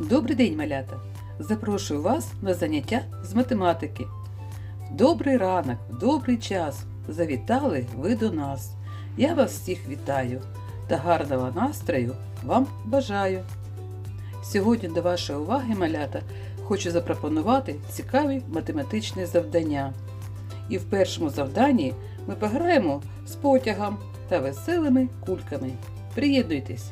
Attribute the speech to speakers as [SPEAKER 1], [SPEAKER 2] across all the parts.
[SPEAKER 1] Добрий день, малята! Запрошую вас на заняття з математики. Добрий ранок, добрий час завітали ви до нас. Я вас всіх вітаю та гарного настрою вам бажаю. Сьогодні до вашої уваги, малята, хочу запропонувати цікаві математичні завдання. І в першому завданні ми пограємо з потягом та веселими кульками. Приєднуйтесь!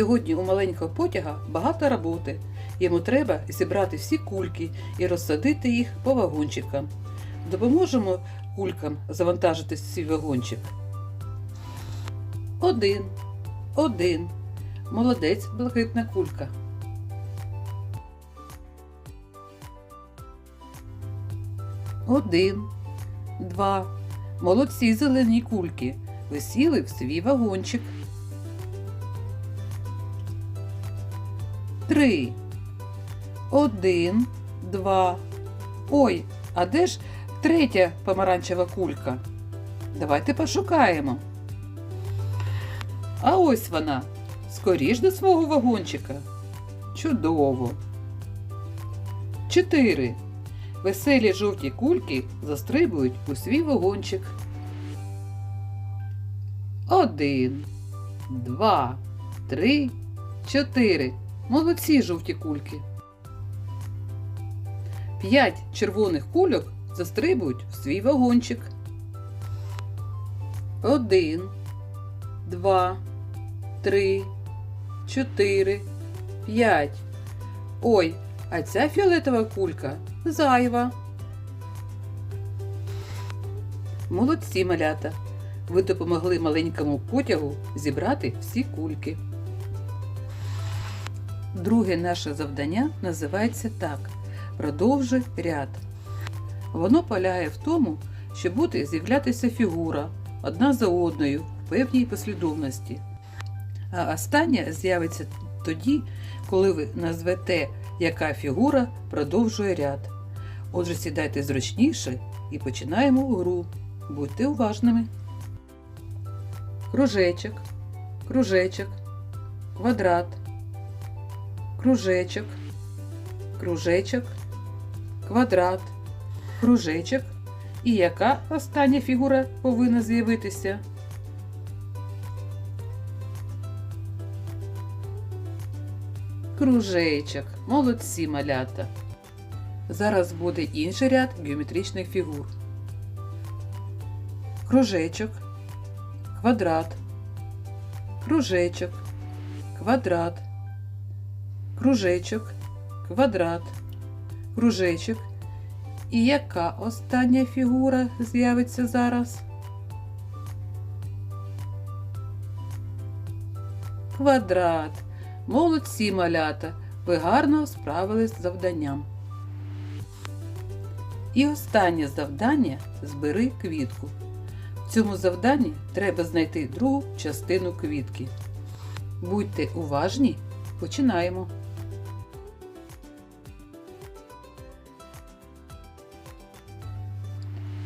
[SPEAKER 1] Сьогодні у маленького потяга багато роботи. Йому треба зібрати всі кульки і розсадити їх по вагончикам. Допоможемо кулькам завантажити свій вагончик. Один. Один. Молодець блакитна кулька. Один. Два. Молодці зелені кульки. Ви сіли в свій вагончик. Три. Один, два. Ой, а де ж третя помаранчева кулька? Давайте пошукаємо. А ось вона. Скоріш до свого вагончика. Чудово. Чотири. Веселі жовті кульки застрибують у свій вагончик. Один, два, три, чотири. Молодці жовті кульки. П'ять червоних кульок застрибують в свій вагончик. Один, два, три, чотири, п'ять. Ой, а ця фіолетова кулька зайва. Молодці малята. Ви допомогли маленькому потягу зібрати всі кульки. Друге наше завдання називається так: продовжуй ряд. Воно полягає в тому, що буде з'являтися фігура одна за одною в певній послідовності. А остання з'явиться тоді, коли ви назвете, яка фігура продовжує ряд. Отже, сідайте зручніше і починаємо гру. Будьте уважними. Кружечок, кружечок, квадрат кружечок, кружечок, квадрат, кружечок. І яка остання фігура повинна з'явитися? Кружечок. Молодці малята. Зараз буде інший ряд геометричних фігур. Кружечок, квадрат, кружечок, квадрат кружечок, квадрат, кружечок. І яка остання фігура з'явиться зараз? Квадрат. Молодці малята. Ви гарно справились з завданням. І останнє завдання збери квітку. В цьому завданні треба знайти другу частину квітки. Будьте уважні, починаємо.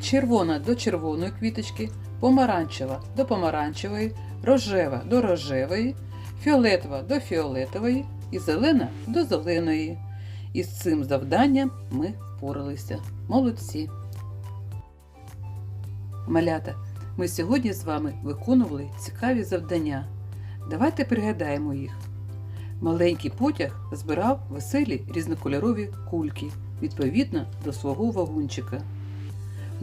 [SPEAKER 1] Червона до червоної квіточки, помаранчева до помаранчевої, рожева до рожевої, фіолетова до фіолетової і зелена до зеленої. І з цим завданням ми впоралися. Молодці. Малята, ми сьогодні з вами виконували цікаві завдання. Давайте пригадаємо їх. Маленький потяг збирав веселі різнокольорові кульки відповідно до свого вагончика.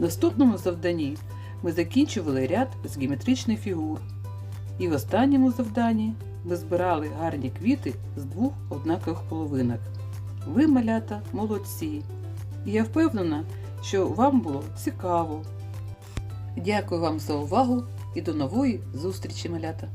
[SPEAKER 1] В наступному завданні ми закінчували ряд з геометричних фігур. І в останньому завданні ми збирали гарні квіти з двох однакових половинок. Ви, малята, молодці! І я впевнена, що вам було цікаво. Дякую вам за увагу і до нової зустрічі, малята!